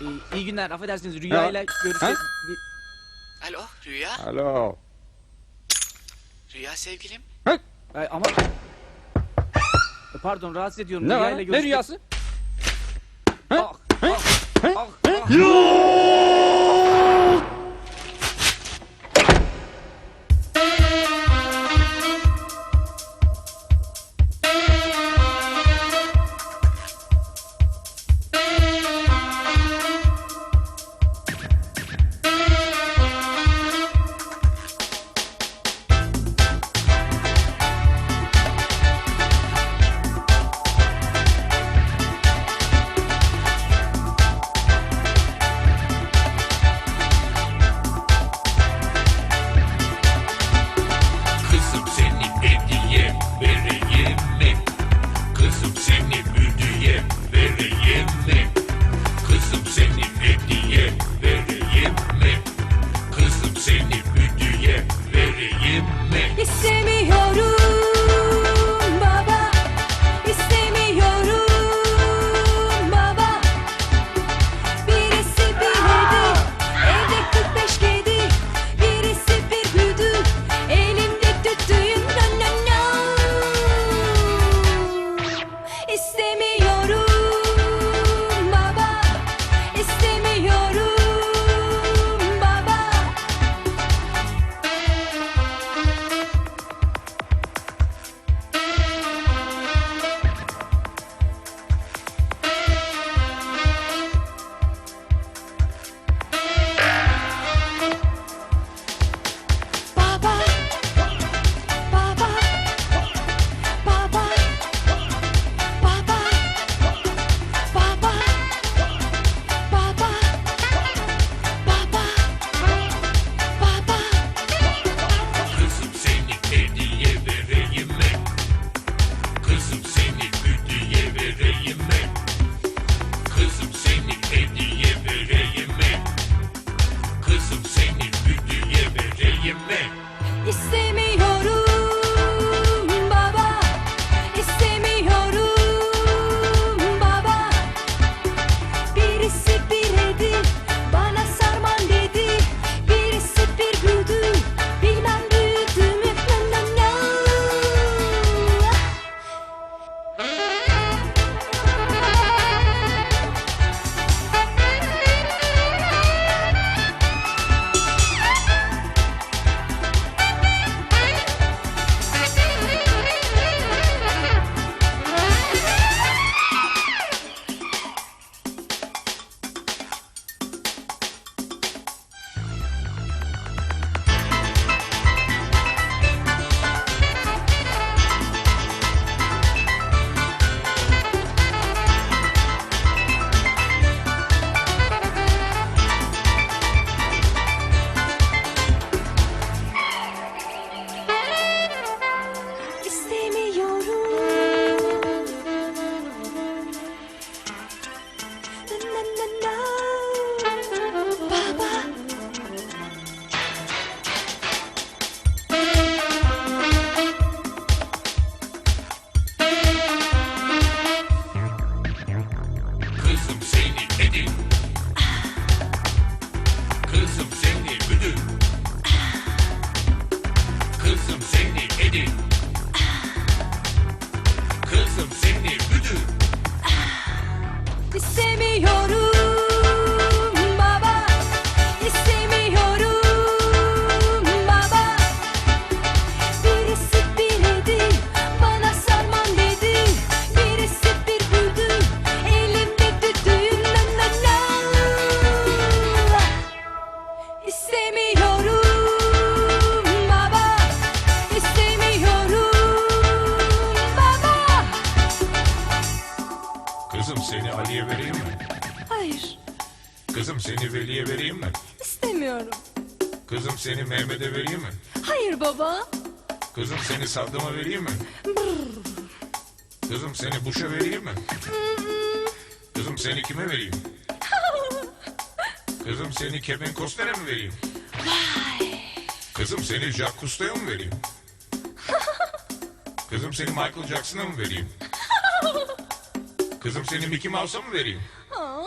İyi, iyi günler. Affedersiniz Rüya ile görüşe... Alo Rüya. Alo. Rüya sevgilim. Ay, ama... Pardon rahatsız ediyorum. Ne Rüya var? ile Ne görüşmek- rüyası? Ah, ah, ah, ah. Kızım seni Ali'ye vereyim mi? Hayır, Kızım seni Veli'ye vereyim mi? istemiyorum. Kızım seni Mehmet'e vereyim mi? Hayır baba. Kızım seni Saddam'a vereyim mi? Kızım seni Bush'a vereyim mi? Kızım seni kime vereyim? Kızım seni Kevin Costner'e mi vereyim? Kızım seni Jacques Cousteau'ya mı vereyim? Kızım seni Michael Jackson'a mı vereyim? Kızım seni Mickey Mouse'a mı vereyim? Aa!